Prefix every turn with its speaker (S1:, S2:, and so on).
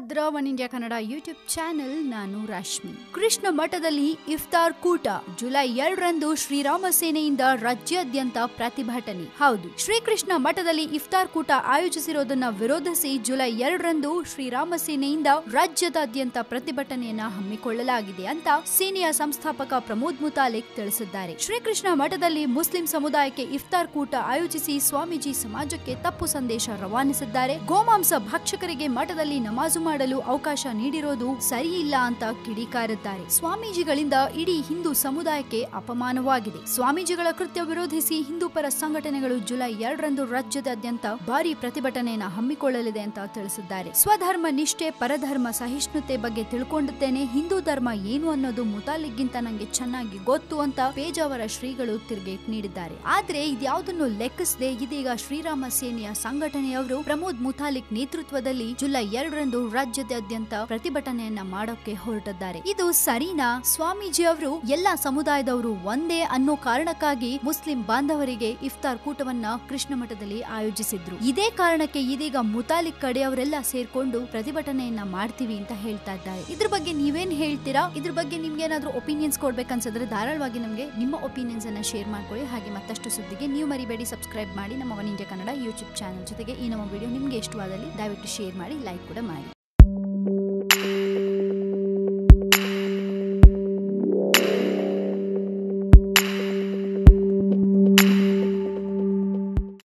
S1: ನೀವು one India Kannada YouTube channel, ನಾನು ರಶ್ಮಿ. ಕೃಷ್ಣ ಮಠದಲ್ಲಿ ಇಫ್ತಾರ್ ಕೂಟ, ಜುಲೈ ಎರಡರಂದು ಶ್ರೀರಾಮ ಸೇನೆಯಿಂದ ರಾಜ್ಯಾದ್ಯಂತ ಪ್ರತಿಭಟನೆ. ಹೌದು, ಶ್ರೀಕೃಷ್ಣ ಮಠದಲ್ಲಿ ಇಫ್ತಾರ್ ಕೂಟ ಆಯೋಜಿಸಿರೋದನ್ನ ವಿರೋಧಿಸಿ ಜುಲೈ ಎರಡರಂದು ಶ್ರೀರಾಮ ಸೇನೆಯಿಂದ ರಾಜ್ಯದಾದ್ಯಂತ ಪ್ರತಿಭಟನೆಯನ್ನ ಹಮ್ಮಿಕೊಳ್ಳಲಾಗಿದೆ ಅಂತ ಸೇನೆಯ ಸಂಸ್ಥಾಪಕ ಪ್ರಮೋದ್ ಮುತಾಲಿಕ್ ತಿಳಿಸಿದ್ದಾರೆ. ಶ್ರೀಕೃಷ್ಣ ಮಠದಲ್ಲಿ ಮುಸ್ಲಿಂ ಸಮುದಾಯಕ್ಕೆ ಇಫ್ತಾರ್ ಕೂಟ ಆಯೋಜಿಸಿ ಸ್ವಾಮೀಜಿ ಸಮಾಜಕ್ಕೆ ತಪ್ಪು ಸಂದೇಶ ರವಾನಿಸಿದ್ದಾರೆ. ಗೋಮಾಂಸ ಭಕ್ಷಕರಿಗೆ ಮಠದಲ್ಲಿ ನಮಾಜು ಮಾಡಲು ಅವಕಾಶ ನೀಡಿರೋದು ಸರಿಯಿಲ್ಲ ಅಂತ ಕಿಡಿಕಾರುತ್ತಾರೆ ಸ್ವಾಮೀಜಿಗಳಿಂದ ಇಡೀ ಹಿಂದೂ ಸಮುದಾಯಕ್ಕೆ ಅಪಮಾನವಾಗಿದೆ. ಸ್ವಾಮೀಜಿಗಳ ಕೃತ್ಯ ವಿರೋಧಿಸಿ ಹಿಂದೂ ಪರ ಸಂಘಟನೆಗಳು ಜುಲೈ ಎರಡರಂದು ರಾಜ್ಯದಾದ್ಯಂತ ಭಾರಿ ಪ್ರತಿಭಟನೆಯನ್ನು ಹಮ್ಮಿಕೊಳ್ಳಲಿದೆ ಅಂತ ತಿಳಿಸಿದ್ದಾರೆ. ಸ್ವಧರ್ಮ ನಿಷ್ಠೆ, ಪರಧರ್ಮ ಸಹಿಷ್ಣುತೆ ಬಗ್ಗೆ ತಿಳ್ಕೊಂಡಿದ್ದೇನೆ ಹಿಂದೂ ಧರ್ಮ ಏನು ಅನ್ನೋದು ಮುತಾಲಿಕ್ಗಿಂತ ನಂಗೆ ಚೆನ್ನಾಗಿ ಗೊತ್ತು ಅಂತ ಪೇಜಾವರ ಶ್ರೀಗಳು ತಿರುಗೇಟ್ ನೀಡಿದ್ದಾರೆ. ಆದ್ರೆ ಇದ್ಯಾವುದನ್ನು ಲೆಕ್ಕಿಸದೆ ಇದೀಗ ಶ್ರೀರಾಮ ಸೇನೆಯ ಸಂಘಟನೆಯವರು ಪ್ರಮೋದ್ ಮುತಾಲಿಕ್ ನೇತೃತ್ವದಲ್ಲಿ ಜುಲೈ ಎರಡರಂದು ರಾಜ್ಯದಾದ್ಯಂತ ಪ್ರತಿಭಟನೆಯನ್ನ ಮಾಡೋಕೆ ಹೊರಟಿದ್ದಾರೆ. ಇದು ಸರಿನಾ, ಸ್ವಾಮೀಜಿ ಅವರು ಎಲ್ಲಾ ಸಮುದಾಯದವರು ಒಂದೇ ಅನ್ನೋ ಕಾರಣಕ್ಕಾಗಿ ಮುಸ್ಲಿಂ ಬಾಂಧವರಿಗೆ ಇಫ್ತಾರ್ ಕೂಟವನ್ನ ಕೃಷ್ಣ ಮಠದಲ್ಲಿ ಆಯೋಜಿಸಿದ್ರು. ಇದೇ ಕಾರಣಕ್ಕೆ ಇದೀಗ ಮುತಾಲಿಕ್ ಕಡೆಯವರೆಲ್ಲ ಸೇರ್ಕೊಂಡು ಪ್ರತಿಭಟನೆಯನ್ನ ಮಾಡ್ತೀವಿ ಅಂತ ಹೇಳ್ತಾ ಇದ್ದಾರೆ. ಇದ್ರ ಬಗ್ಗೆ ನೀವೇನ್ ಹೇಳ್ತೀರಾ? ಇದ್ರ ಬಗ್ಗೆ ನಿಮ್ಗೆ ಏನಾದ್ರೂ ಒಪಿನಿಯನ್ಸ್ ಕೊಡ್ಬೇಕನ್ಸಿದ್ರೆ ಧಾರಾಳವಾಗಿ ನಮಗೆ ನಿಮ್ಮ ಒಪಿನಿಯನ್ಸ್ ಅನ್ನ ಶೇರ್ ಮಾಡ್ಕೊಳ್ಳಿ. ಹಾಗೆ ಮತ್ತಷ್ಟು ಸುದ್ದಿಗೆ ನೀವು ಮರಿಬೇಡಿ. ಸಬ್ಸ್ಕ್ರೈಬ್ ಮಾಡಿ ನಮ್ಮ one India Kannada YouTube channel ಜೊತೆಗೆ ಈ ನಮ್ಮ ವಿಡಿಯೋ ನಿಮ್ಗೆ ಇಷ್ಟವಾದಲ್ಲಿ ದಯವಿಟ್ಟು ಶೇರ್ ಮಾಡಿ ಲೈಕ್ ಕೂಡ ಮಾಡಿ.